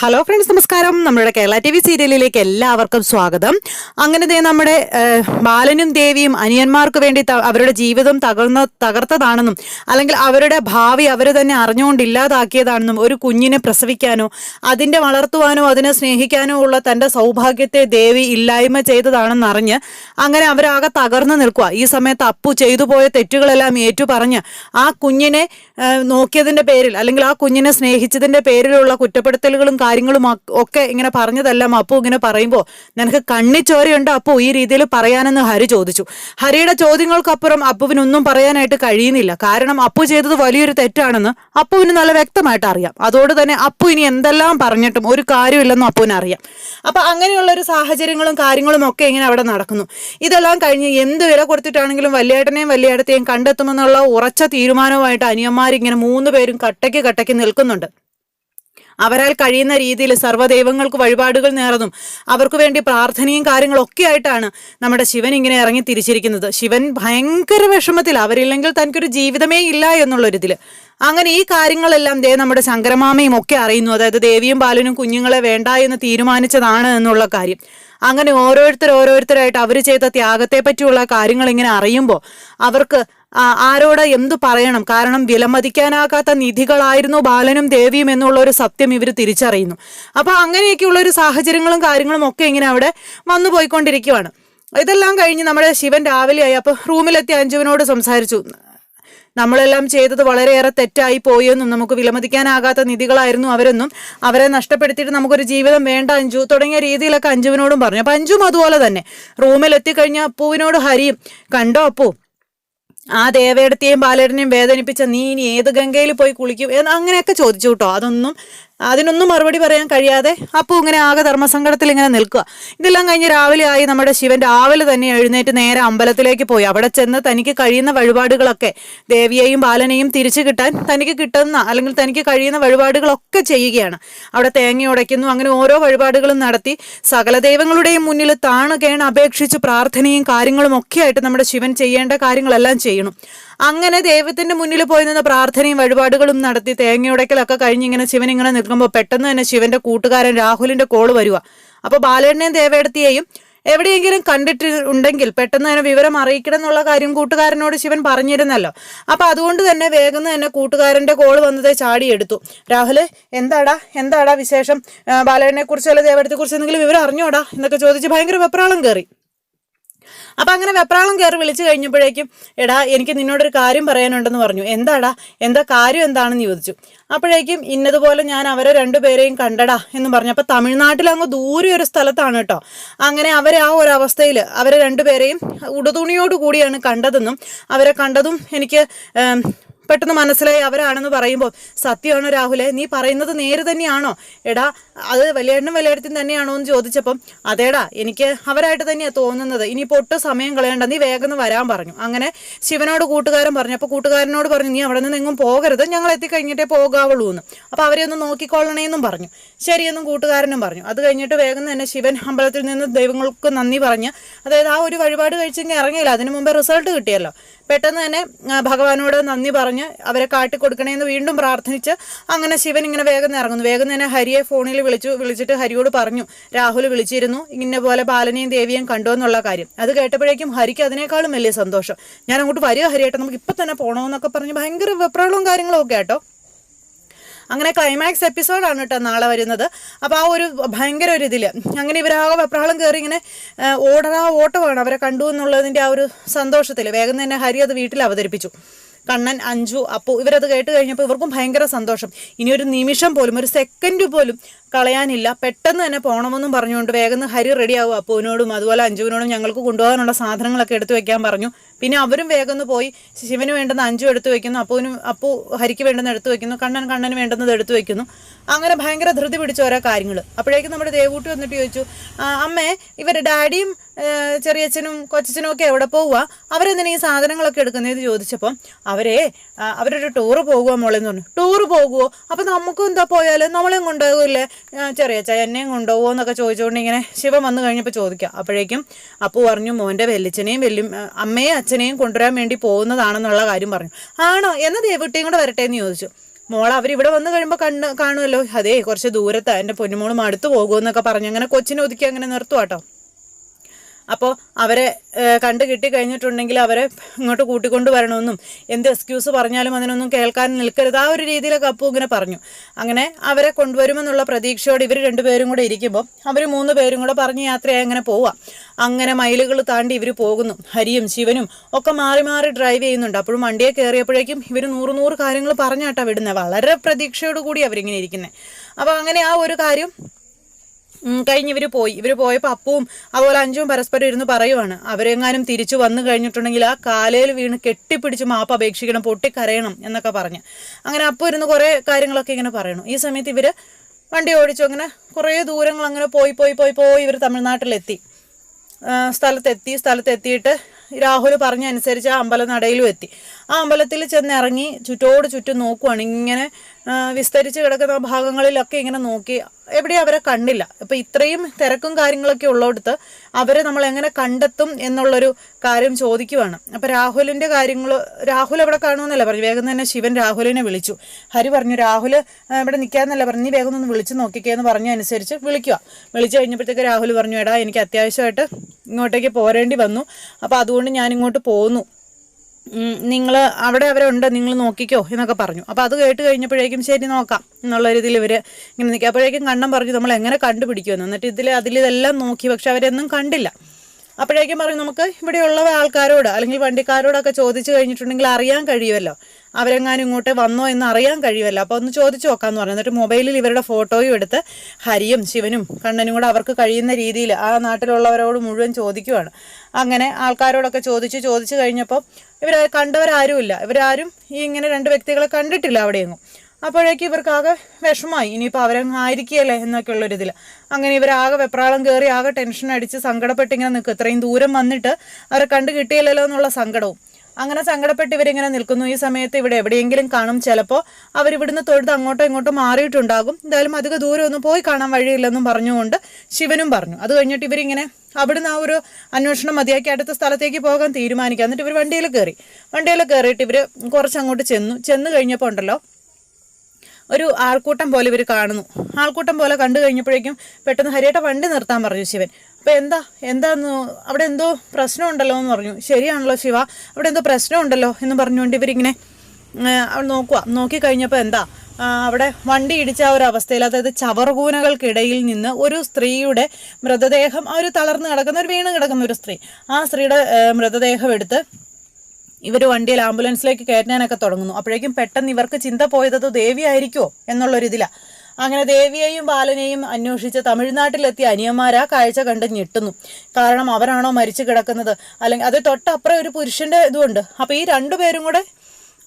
Hello friends നമസ്കാരം. നമ്മുടെ Kerala T V സീരിയലിലേക്ക് എല്ലാവർക്കും സ്വാഗതം. അങ്ങനെ ദേ നമ്മുടെ ബാലനും ദേവിയും അനിയന്മാർക്ക് വേണ്ടി അവരുടെ ജീവിതം തകർന്ന തകർത്തതാണെന്നും അല്ലെങ്കിൽ അവരുടെ ഭാവി അവർ തന്നെ അറിഞ്ഞുകൊണ്ടില്ലാതാക്കിയതാണെന്നും ഒരു കുഞ്ഞിനെ പ്രസവിക്കാനോ അതിന്റെ വളർത്തുവാനോ അതിനെ സ്നേഹിക്കാനോ ഉള്ള തന്റെ സൗഭാഗ്യത്തെ ദേവി ഇല്ലായ്മ ചെയ്തതാണെന്ന് അറിഞ്ഞ് അങ്ങനെ അവരാകെ തകർന്നു നിൽക്കുക ഈ സമയത്ത് അപ്പു ചെയ്തു പോയ തെറ്റുകളെല്ലാം ഏറ്റു പറഞ്ഞ് ആ കുഞ്ഞിനെ നോക്കിയതിന്റെ പേരിൽ അല്ലെങ്കിൽ ആ കുഞ്ഞിനെ സ്നേഹിച്ചതിന്റെ പേരിലുള്ള കുറ്റപ്പെടുത്തലുകളും കാര്യങ്ങളും ഒക്കെ- ഇങ്ങനെ പറഞ്ഞതെല്ലാം അപ്പു ഇങ്ങനെ പറയുമ്പോൾ നിനക്ക് കണ്ണി കണ്ണിച്ചോരയുണ്ട് അപ്പു ഈ രീതിയിൽ പറയാനെന്ന് ഹരി ചോദിച്ചു. ഹരിയുടെ ചോദ്യങ്ങൾക്കപ്പുറം അപ്പുവിനൊന്നും പറയാനായിട്ട് കഴിയുന്നില്ല. കാരണം അപ്പു ചെയ്തത് വലിയൊരു തെറ്റാണെന്ന് അപ്പുവിന് നല്ല വ്യക്തമായിട്ട് അറിയാം. അതോട് തന്നെ അപ്പു ഇനി എന്തെല്ലാം പറഞ്ഞിട്ടും ഒരു കാര്യമില്ലെന്നും അപ്പുവിന് അറിയാം. അപ്പൊ അങ്ങനെയുള്ള ഒരു സാഹചര്യങ്ങളും കാര്യങ്ങളും ഒക്കെ ഇങ്ങനെ അവിടെ നടക്കുന്നു. ഇതെല്ലാം കഴിഞ്ഞ് എന്ത് വില കൊടുത്തിട്ടാണെങ്കിലും വലിയേട്ടനെയും വലിയേട്ടത്തെയും കണ്ടെത്തുമെന്നുള്ള ഉറച്ച തീരുമാനവുമായിട്ട് അനിയന്മാരിങ്ങനെ മൂന്ന് പേരും കട്ടയ്ക്ക് കട്ടയ്ക്ക് നിൽക്കുന്നുണ്ട്. അവരാൽ കഴിയുന്ന രീതിയിൽ സർവദൈവങ്ങൾക്ക് വഴിപാടുകൾ നേർന്നും അവർക്ക് വേണ്ടി പ്രാർത്ഥനയും കാര്യങ്ങളൊക്കെ ആയിട്ടാണ് നമ്മുടെ ശിവൻ ഇങ്ങനെ ഇറങ്ങി തിരിച്ചിരിക്കുന്നത്. ശിവൻ ഭയങ്കര വിഷമത്തിൽ അവരില്ലെങ്കിൽ തനിക്കൊരു ജീവിതമേ ഇല്ല എന്നുള്ളൊരിതിൽ അങ്ങനെ ഈ കാര്യങ്ങളെല്ലാം ദേ നമ്മുടെ ശങ്കരമാമയും ഒക്കെ അറിയുന്നു. അതായത് ദേവിയും ബാലനും കുഞ്ഞുങ്ങളെ വേണ്ട എന്ന് തീരുമാനിച്ചതാണ് എന്നുള്ള കാര്യം. അങ്ങനെ ഓരോരുത്തർ ഓരോരുത്തരായിട്ട് അവർ ചെയ്ത ത്യാഗത്തെ പറ്റിയുള്ള കാര്യങ്ങൾ ഇങ്ങനെ അറിയുമ്പോൾ അവർക്ക് ആരോട് എന്തു പറയണം? കാരണം വിലമതിക്കാനാകാത്ത നിധികളായിരുന്നു ബാലനും ദേവിയും എന്നുള്ള ഒരു സത്യം ഇവർ തിരിച്ചറിയുന്നു. അപ്പൊ അങ്ങനെയൊക്കെയുള്ള ഒരു സാഹചര്യങ്ങളും കാര്യങ്ങളും ഒക്കെ ഇങ്ങനെ അവിടെ വന്നു പോയിക്കൊണ്ടിരിക്കുവാണ്. ഇതെല്ലാം കഴിഞ്ഞ് നമ്മുടെ ശിവൻ രാവിലെയായി. അപ്പോൾ റൂമിലെത്തി അഞ്ജുവിനോട് സംസാരിച്ചു. നമ്മളെല്ലാം ചെയ്തത് വളരെയേറെ തെറ്റായി പോയെന്നും നമുക്ക് വിലമതിക്കാനാകാത്ത നിധികളായിരുന്നു അവരെന്നും അവരെ നഷ്ടപ്പെടുത്തിയിട്ട് നമുക്കൊരു ജീവിതം വേണ്ട അഞ്ചു തുടങ്ങിയ രീതിയിലൊക്കെ അഞ്ജുവിനോടും പറഞ്ഞു. അപ്പൊ അഞ്ചും അതുപോലെ തന്നെ. റൂമിൽ എത്തിക്കഴിഞ്ഞ അപ്പൂവിനോട് ഹരിയും കണ്ടോ അപ്പൂ ആ ദേവേടത്തെയും ബാലേടനെയും വേദനിപ്പിച്ച നീ ഇനി ഏത് ഗംഗയിൽ പോയി കുളിക്കും? എന്ന് അങ്ങനെയൊക്കെ ചോദിച്ചു കേട്ടോ. അതൊന്നും അതിനൊന്നും മറുപടി പറയാൻ കഴിയാതെ അപ്പു ഇങ്ങനെ ആകെ ധർമ്മസങ്കടത്തിൽ ഇങ്ങനെ നിൽക്കുക. ഇതെല്ലാം കഴിഞ്ഞ് രാവിലെ ആയി നമ്മുടെ ശിവൻ രാവിലെ തന്നെ എഴുന്നേറ്റ് നേരെ അമ്പലത്തിലേക്ക് പോയി. അവിടെ ചെന്ന് തനിക്ക് കഴിയുന്ന വഴിപാടുകളൊക്കെ ദേവിയെയും ബാലനെയും തിരിച്ചു കിട്ടാൻ തനിക്ക് കിട്ടുന്ന അല്ലെങ്കിൽ തനിക്ക് കഴിയുന്ന വഴിപാടുകളൊക്കെ ചെയ്യുകയാണ്. അവിടെ തേങ്ങ ഉടയ്ക്കുന്നു. അങ്ങനെ ഓരോ വഴിപാടുകളും നടത്തി സകല ദൈവങ്ങളുടെയും മുന്നിൽ താണു കേണ് അപേക്ഷിച്ച് പ്രാർത്ഥനയും കാര്യങ്ങളും ഒക്കെ ആയിട്ട് നമ്മുടെ ശിവൻ ചെയ്യേണ്ട കാര്യങ്ങളെല്ലാം ചെയ്യണം. അങ്ങനെ ദൈവത്തിന്റെ മുന്നിൽ പോയി നിന്ന് പ്രാർത്ഥനയും വഴിപാടുകളും നടത്തി തേങ്ങയുടക്കലൊക്കെ കഴിഞ്ഞ് ഇങ്ങനെ ശിവൻ ഇങ്ങനെ നിൽക്കുമ്പോൾ പെട്ടെന്ന് തന്നെ ശിവന്റെ കൂട്ടുകാരൻ രാഹുലിന്റെ കോൾ വരിക അപ്പോൾ ബാലേണ്ണയും ദേവേടത്തിയെയും എവിടെയെങ്കിലും കണ്ടിട്ടുണ്ടെങ്കിൽ പെട്ടെന്ന് തന്നെ വിവരം അറിയിക്കണം എന്നുള്ള കാര്യം കൂട്ടുകാരനോട് ശിവൻ പറഞ്ഞിരുന്നല്ലോ. അപ്പൊ അതുകൊണ്ട് തന്നെ വേഗം തന്നെ കൂട്ടുകാരന്റെ കോൾ വന്നത് ചാടിയെടുത്തു. രാഹുൽ എന്താടാ? എന്താടാ വിശേഷം? ബാലേണ്ണനെ കുറിച്ചോ അല്ലെ കുറിച്ച് എന്തെങ്കിലും വിവരം അറിഞ്ഞോടാ? എന്നൊക്കെ ചോദിച്ച് ഭയങ്കര വെപ്രാളം കയറി. അപ്പൊ അങ്ങനെ വെപ്രാളം കയറി വിളിച്ചു കഴിഞ്ഞപ്പോഴേക്കും എടാ എനിക്ക് നിന്നോടൊരു കാര്യം പറയാനുണ്ടെന്ന് പറഞ്ഞു. എന്താടാ? എന്താ കാര്യം എന്താണെന്ന് ചോദിച്ചു. അപ്പോഴേക്കും ഇന്നതുപോലെ ഞാൻ അവരെ രണ്ടുപേരെയും കണ്ടടാ എന്ന് പറഞ്ഞു. അപ്പം തമിഴ്നാട്ടിൽ അങ്ങ് ദൂരെ ഒരു സ്ഥലത്താണ് കേട്ടോ. അങ്ങനെ അവരെ ആ ഒരു അവസ്ഥയിൽ അവരെ രണ്ടുപേരെയും ഉടുതുണിയോട് കൂടിയാണ് കണ്ടതെന്നും അവരെ കണ്ടതും എനിക്ക് പെട്ടെന്ന് മനസ്സിലായി അവരാണെന്ന് പറയുമ്പോൾ സത്യമാണോ രാഹുലെ? നീ പറയുന്നത് നേര് തന്നെയാണോ? എടാ അത് വലിയേട്ടനും വലിയടത്തിൽ തന്നെയാണോ എന്ന് ചോദിച്ചപ്പം അതേടാ എനിക്ക് അവരായിട്ട് തന്നെയാണ് തോന്നുന്നത്. ഇനിയിപ്പോൾ ഒട്ടും സമയം കളയണ്ട. നീ വേഗം വരാൻ പറഞ്ഞു. അങ്ങനെ ശിവനോട് കൂട്ടുകാരൻ പറഞ്ഞു. അപ്പോൾ കൂട്ടുകാരനോട് പറഞ്ഞു നീ അവിടെ നിന്ന് എങ്ങും പോകരുത്. ഞങ്ങൾ എത്തിക്കഴിഞ്ഞിട്ടേ പോകാവുള്ളൂ എന്ന്. അപ്പോൾ അവരെ ഒന്ന് നോക്കിക്കൊള്ളണേന്നും പറഞ്ഞു. ശരിയെന്നും കൂട്ടുകാരനും പറഞ്ഞു. അത് കഴിഞ്ഞിട്ട് വേഗം തന്നെ ശിവൻ അമ്പലത്തിൽ നിന്ന് ദൈവങ്ങൾക്ക് നന്ദി പറഞ്ഞ് അതായത് ആ ഒരു വഴിപാട് കഴിച്ചെങ്കിൽ ഇറങ്ങിയില്ല. അതിനു മുമ്പേ റിസൾട്ട് കിട്ടിയല്ലോ. പെട്ടെന്ന് തന്നെ ഭഗവാനോട് നന്ദി പറഞ്ഞ് അവരെ കാട്ടിക്കൊടുക്കണേന്ന് വീണ്ടും പ്രാർത്ഥിച്ച് അങ്ങനെ ശിവൻ ഇങ്ങനെ വേഗം ഇറങ്ങുന്നു. വേഗം തന്നെ ഹരിയെ ഫോണിൽ വിളിച്ചു വിളിച്ചിട്ട് ഹരിയോട് പറഞ്ഞു. രാഹുൽ വിളിച്ചിരുന്നു. ഇന്ന പോലെ ബാലനെയും ദേവിയെയും കണ്ടു എന്നുള്ള കാര്യം. അത് കേട്ടപ്പോഴേക്കും ഹരിക്ക് അതിനേക്കാളും വലിയ സന്തോഷം. ഞാൻ അങ്ങോട്ട് വരിക ഹരിയേട്ടൻ നമുക്ക് ഇപ്പം തന്നെ പോകണമെന്നൊക്കെ പറഞ്ഞ് ഭയങ്കര വിപ്രകളും കാര്യങ്ങളും ഒക്കെ കേട്ടോ അങ്ങനെ ക്ലൈമാക്സ് എപ്പിസോഡാണ് കേട്ടോ നാളെ വരുന്നത്. അപ്പോൾ ആ ഒരു ഭയങ്കര ഒരു ഇതിൽ അങ്ങനെ ഇവരാകെ വെപ്രാളം കയറി ഇങ്ങനെ ഓടാ ഓടറാ ഓട്ടമാണ് അവരെ കണ്ടു എന്നുള്ളതിന്റെ ആ ഒരു സന്തോഷത്തിൽ വേഗം തന്നെ ഹരി അത് വീട്ടിൽ അവതരിപ്പിച്ചു. കണ്ണൻ അഞ്ചു അപ്പു ഇവരത് കേട്ട് കഴിഞ്ഞപ്പോൾ ഇവർക്കും ഭയങ്കര സന്തോഷം. ഇനി ഒരു നിമിഷം പോലും ഒരു സെക്കൻഡ് പോലും കളയാനില്ല. പെട്ടെന്ന് തന്നെ പോകണമെന്നും പറഞ്ഞുകൊണ്ട് വേഗം ഹരി റെഡിയാവും അപ്പുവിനോടും അതുപോലെ അഞ്ചുവിനോടും ഞങ്ങൾക്ക് കൊണ്ടുപോകാനുള്ള സാധനങ്ങളൊക്കെ എടുത്തു വെക്കാൻ പറഞ്ഞു. പിന്നെ അവരും വേഗം പോയി ശിവന് വേണ്ടുന്ന അഞ്ചു എടുത്തു വെക്കുന്നു അപ്പുവിനും അപ്പു ഹരിക്ക് വേണ്ടുന്ന എടുത്തു വെക്കുന്നു കണ്ണൻ കണ്ണന് വേണ്ടുന്നത് എടുത്തു വെക്കുന്നു. അങ്ങനെ ഭയങ്കര ധൃതി പിടിച്ച ഓരോ കാര്യങ്ങൾ അപ്പോഴേക്കും നമ്മുടെ ദേവൂട്ടി വന്നിട്ട് ചോദിച്ചു അമ്മേ ഇവരുടെ ഡാഡിയും ചെറിയച്ഛനും കൊച്ചച്ഛനും ഒക്കെ എവിടെ പോവുക അവരെന്തിനാ ഈ സാധനങ്ങളൊക്കെ എടുക്കുന്നതെന്ന് ചോദിച്ചപ്പം അവരെ അവരൊരു ടൂറ് പോകുക മോളെന്ന് പറഞ്ഞു. ടൂറ് പോകുമോ അപ്പം നമുക്കും എന്താ പോയാലും? നമ്മളെയും കൊണ്ടുപോകില്ലേ? ചെറിയച്ഛ എന്നെയും കൊണ്ടുപോകുമോ എന്നൊക്കെ ചോദിച്ചുകൊണ്ട് ഇങ്ങനെ ശിവൻ വന്നു കഴിഞ്ഞപ്പോൾ ചോദിക്കാം. അപ്പോഴേക്കും അപ്പു പറഞ്ഞു മോന്റെ വെല്ലിച്ചനെയും വെല്ലും അമ്മയും അച്ഛനെയും കൊണ്ടുവരാൻ വേണ്ടി പോകുന്നതാണെന്നുള്ള കാര്യം പറഞ്ഞു. ആണോ? എന്നാ ദേവുട്ടിയും കൂടെ വരട്ടെ എന്ന് ചോദിച്ചു. മോൾ അവരിവിടെ വന്നു കഴിയുമ്പോൾ കണ്ണ് കാണുമല്ലോ. അതേ കുറച്ച് ദൂരത്താണ് എന്റെ പൊന്നുമോളും അടുത്ത് പോകുമെന്നൊക്കെ പറഞ്ഞു അങ്ങനെ കൊച്ചിനെ ഒതുക്കി അങ്ങനെ നിർത്തുവാട്ടോ. അപ്പോൾ അവരെ കണ്ടു കിട്ടി കഴിഞ്ഞിട്ടുണ്ടെങ്കിൽ അവരെ ഇങ്ങോട്ട് കൂട്ടിക്കൊണ്ട് വരണമെന്നും എന്ത് എക്സ്ക്യൂസ് പറഞ്ഞാലും അതിനൊന്നും കേൾക്കാൻ നിൽക്കരുത്. ആ ഒരു രീതിയിലൊക്കെ അപ്പു ഇങ്ങനെ പറഞ്ഞു. അങ്ങനെ അവരെ കൊണ്ടുവരുമെന്നുള്ള പ്രതീക്ഷയോടെ ഇവർ രണ്ടുപേരും കൂടെ ഇരിക്കുമ്പോൾ അവർ മൂന്ന് പേരും കൂടെ പറഞ്ഞ് യാത്രയായി അങ്ങനെ പോവാം. അങ്ങനെ മൈലുകൾ താണ്ടി ഇവർ പോകുന്നു. ഹരിയും ശിവനും ഒക്കെ മാറി മാറി ഡ്രൈവ് ചെയ്യുന്നുണ്ട്. അപ്പോഴും വണ്ടിയെ കയറിയപ്പോഴേക്കും ഇവർ നൂറ് നൂറ് കാര്യങ്ങൾ പറഞ്ഞാട്ടാ വിടുന്നത് വളരെ പ്രതീക്ഷയോട് കൂടി അവരിങ്ങനെ ഇരിക്കുന്നത് അപ്പോൾ അങ്ങനെ ആ ഒരു കാര്യം കഴിഞ്ഞ് ഇവർ പോയി. ഇവർ പോയപ്പോൾ അപ്പവും അതുപോലെ അഞ്ചും പരസ്പരം ഇരുന്ന് പറയുവാണ്. അവരെങ്ങാനും തിരിച്ചു വന്നു കഴിഞ്ഞിട്ടുണ്ടെങ്കിൽ ആ കാലയിൽ വീണ് കെട്ടിപ്പിടിച്ച് മാപ്പ് അപേക്ഷിക്കണം പൊട്ടിക്കരയണം എന്നൊക്കെ പറഞ്ഞ്. അങ്ങനെ അപ്പം ഇരുന്ന് കുറേ കാര്യങ്ങളൊക്കെ ഇങ്ങനെ പറയണം. ഈ സമയത്ത് ഇവർ വണ്ടി ഓടിച്ചു. അങ്ങനെ കുറേ ദൂരങ്ങൾ അങ്ങനെ പോയി പോയി പോയി പോയി ഇവർ തമിഴ്നാട്ടിലെത്തി. സ്ഥലത്തെത്തി. സ്ഥലത്തെത്തിയിട്ട് രാഹുൽ പറഞ്ഞ അനുസരിച്ച് ആ അമ്പല നടയിലും എത്തി. ആ അമ്പലത്തിൽ ചെന്ന് ഇറങ്ങി ചുറ്റോട് ചുറ്റും നോക്കുവാണ്. ഇങ്ങനെ വിസ്തരിച്ച് കിടക്കുന്ന ഭാഗങ്ങളിലൊക്കെ ഇങ്ങനെ നോക്കി എവിടെ അവരെ കണ്ടില്ല. അപ്പം ഇത്രയും തിരക്കും കാര്യങ്ങളൊക്കെ ഉള്ളിടത്ത് അവരെ നമ്മൾ എങ്ങനെ കണ്ടെത്തും എന്നുള്ളൊരു കാര്യം ചോദിക്കുവാണ്. അപ്പം രാഹുലിന്റെ കാര്യങ്ങൾ രാഹുൽ അവിടെ കാണുമെന്നല്ല പറഞ്ഞു. വേഗം തന്നെ ശിവൻ രാഹുലിനെ വിളിച്ചു. ഹരി പറഞ്ഞു രാഹുൽ ഇവിടെ നിൽക്കാന്നല്ല പറഞ്ഞു. നീ വേഗം ഒന്ന് വിളിച്ച് നോക്കിക്കേ എന്ന് പറഞ്ഞ അനുസരിച്ച് വിളിക്കുക. വിളിച്ചു കഴിഞ്ഞപ്പോഴത്തേക്ക് രാഹുൽ പറഞ്ഞു എടാ എനിക്ക് അത്യാവശ്യമായിട്ട് ഇങ്ങോട്ടേക്ക് പോരേണ്ടി വന്നു. അപ്പോൾ അതുകൊണ്ട് ഞാൻ ഇങ്ങോട്ട് പോന്നു. നിങ്ങൾ അവിടെ അവരുണ്ട് നിങ്ങൾ നോക്കിക്കോ എന്നൊക്കെ പറഞ്ഞു. അപ്പോൾ അത് കേട്ട് കഴിഞ്ഞപ്പോഴേക്കും ശരി നോക്കാം എന്നുള്ള രീതിയിൽ ഇവർ ഇങ്ങനെ നിൽക്കുക. അപ്പോഴേക്കും കണ്ണം പറഞ്ഞു നമ്മൾ എങ്ങനെ കണ്ടുപിടിക്കുമെന്ന്? എന്നിട്ട് ഇതിൽ അതിലിതെല്ലാം നോക്കി പക്ഷെ അവരൊന്നും കണ്ടില്ല. അപ്പോഴേക്കും പറയും നമുക്ക് ഇവിടെയുള്ള ആൾക്കാരോട് അല്ലെങ്കിൽ വണ്ടിക്കാരോടൊക്കെ ചോദിച്ചു കഴിഞ്ഞിട്ടുണ്ടെങ്കിൽ അറിയാൻ കഴിയുമല്ലോ. അവരെങ്ങാനും ഇങ്ങോട്ട് വന്നോ എന്ന് അറിയാൻ കഴിയുമല്ലോ. അപ്പോൾ ഒന്ന് ചോദിച്ചു നോക്കാമെന്ന് പറഞ്ഞു. എന്നിട്ട് മൊബൈലിൽ ഇവരുടെ ഫോട്ടോയും എടുത്ത് ഹരിയും ശിവനും കണ്ണനും കൂടെ അവർക്ക് കഴിയുന്ന രീതിയിൽ ആ നാട്ടിലുള്ളവരോട് മുഴുവൻ ചോദിക്കുവാണ്. അങ്ങനെ ആൾക്കാരോടൊക്കെ ചോദിച്ച് ചോദിച്ചു കഴിഞ്ഞപ്പോൾ ഇവർ കണ്ടവരാരുമില്ല. ഇവരാരും ഈ ഇങ്ങനെ രണ്ട് വ്യക്തികളെ കണ്ടിട്ടില്ല അവിടെയെങ്ങും. അപ്പോഴേക്കും ഇവർക്കാകെ വിഷമായി ഇനിയിപ്പോൾ അവരങ്ങ് ആയിരിക്കുകയല്ലേ എന്നൊക്കെ ഉള്ളൊരിതിൽ അങ്ങനെ ഇവരാകെ വെപ്രാളം കയറി ആകെ ടെൻഷൻ അടിച്ച് സങ്കടപ്പെട്ടിങ്ങനെ നിൽക്കും. ഇത്രയും ദൂരം വന്നിട്ട് അവരെ കണ്ടു കിട്ടിയില്ലല്ലോ എന്നുള്ള സങ്കടവും. അങ്ങനെ സങ്കടപ്പെട്ട് ഇവരിങ്ങനെ നിൽക്കുന്നു. ഈ സമയത്ത് ഇവിടെ എവിടെയെങ്കിലും കാണും. ചിലപ്പോൾ അവരിവിടുന്ന് തൊഴുത് അങ്ങോട്ടോ ഇങ്ങോട്ടോ മാറിയിട്ടുണ്ടാകും. എന്തായാലും അധിക ദൂരം ഒന്നും പോയി കാണാൻ വഴിയില്ലെന്നും പറഞ്ഞുകൊണ്ട് ശിവനും പറഞ്ഞു. അത് കഴിഞ്ഞിട്ട് ഇവരിങ്ങനെ അവിടുന്ന് ആ ഒരു അന്വേഷണം മതിയാക്കി അടുത്ത സ്ഥലത്തേക്ക് പോകാൻ തീരുമാനിക്കുക എന്നിട്ട് ഇവർ വണ്ടിയിൽ കയറി. വണ്ടിയിൽ കയറിയിട്ട് ഇവർ കുറച്ച് അങ്ങോട്ട് ചെന്നു. ചെന്ന് കഴിഞ്ഞപ്പോൾ ഉണ്ടല്ലോ ഒരു ആൾക്കൂട്ടം പോലെ ഇവർ കാണുന്നു. ആൾക്കൂട്ടം പോലെ കണ്ടു കഴിഞ്ഞപ്പോഴേക്കും പെട്ടെന്ന് ഹരിയേട്ട വണ്ടി നിർത്താൻ പറഞ്ഞു ശിവൻ. അപ്പോൾ എന്താ? എന്താന്ന്? അവിടെ എന്തോ പ്രശ്നമുണ്ടല്ലോ എന്ന് പറഞ്ഞു. ശരിയാണല്ലോ ശിവ. അവിടെ എന്തോ പ്രശ്നമുണ്ടല്ലോ എന്ന് പറഞ്ഞുകൊണ്ട് ഇവരിങ്ങനെ നോക്കുക നോക്കിക്കഴിഞ്ഞപ്പോൾ എന്താ? അവിടെ വണ്ടി ഇടിച്ച ആ ഒരു അവസ്ഥയിൽ അതായത് ചവറുകൂനകൾക്കിടയിൽ നിന്ന് ഒരു സ്ത്രീയുടെ മൃതദേഹം ആ ഒരു തളർന്ന് കിടക്കുന്ന ഒരു വീണ് കിടക്കുന്ന ഒരു സ്ത്രീ. ആ സ്ത്രീയുടെ മൃതദേഹം എടുത്ത് ഇവർ വണ്ടിയിൽ ആംബുലൻസിലേക്ക് കയറ്റാനൊക്കെ തുടങ്ങുന്നു. അപ്പോഴേക്കും പെട്ടെന്ന് ഇവർക്ക് ചിന്ത പോയതത് ദേവി ആയിരിക്കുമോ എന്നുള്ളൊരിതിലാണ് അങ്ങനെ ദേവിയെയും ബാലനെയും അന്വേഷിച്ച് തമിഴ്നാട്ടിലെത്തിയ അനിയന്മാർ ആ കാഴ്ച കണ്ട് ഞെട്ടുന്നു. കാരണം അവരാണോ മരിച്ചു കിടക്കുന്നത്? അല്ലെങ്കിൽ അത് തൊട്ടപ്പുറം ഒരു പുരുഷന്റെ ഇതുണ്ട്. അപ്പോൾ ഈ രണ്ടുപേരും കൂടെ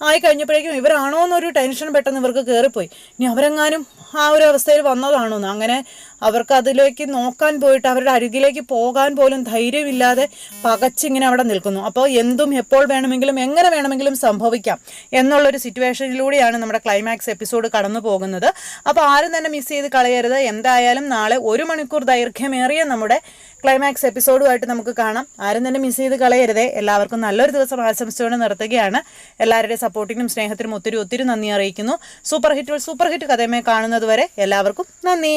ആയി കഴിഞ്ഞപ്പോഴേക്കും ഇവരാണോ എന്നൊരു ടെൻഷൻ പെട്ടെന്ന് ഇവർക്ക് കയറിപ്പോയി ഇനി അവരെങ്ങാനും ആ ഒരു അവസ്ഥയിൽ വന്നതാണോന്ന് അങ്ങനെ അവർക്ക് അതിലേക്ക് നോക്കാൻ പോയിട്ട് അവരുടെ അരികിലേക്ക് പോകാൻ പോലും ധൈര്യമില്ലാതെ പകച്ചിങ്ങനെ അവിടെ നിൽക്കുന്നു. അപ്പോൾ എന്തും എപ്പോൾ വേണമെങ്കിലും എങ്ങനെ വേണമെങ്കിലും സംഭവിക്കാം എന്നുള്ളൊരു സിറ്റുവേഷനിലൂടെയാണ് നമ്മുടെ ക്ലൈമാക്സ് എപ്പിസോഡ് കടന്നു പോകുന്നത് അപ്പോൾ ആരും തന്നെ മിസ് ചെയ്ത് കളയരുത്. എന്തായാലും നാളെ ഒരു മണിക്കൂർ ദൈർഘ്യമേറിയ നമ്മുടെ ക്ലൈമാക്സ് എപ്പിസോഡുമായിട്ട് നമുക്ക് കാണാം. ആരും തന്നെ മിസ് ചെയ്ത് കളയരുതേ. എല്ലാവർക്കും നല്ലൊരു ദിവസം ആശംസിച്ചുകൊണ്ട് നിർത്തുകയാണ്. എല്ലാവരുടെയും സപ്പോർട്ടിനും സ്നേഹത്തിനും ഒത്തിരി ഒത്തിരി നന്ദി അറിയിക്കുന്നു. സൂപ്പർ ഹിറ്റുകൾ സൂപ്പർ ഹിറ്റ് കഥയുമായി കാണുന്നത് വരെ എല്ലാവർക്കും നന്ദി.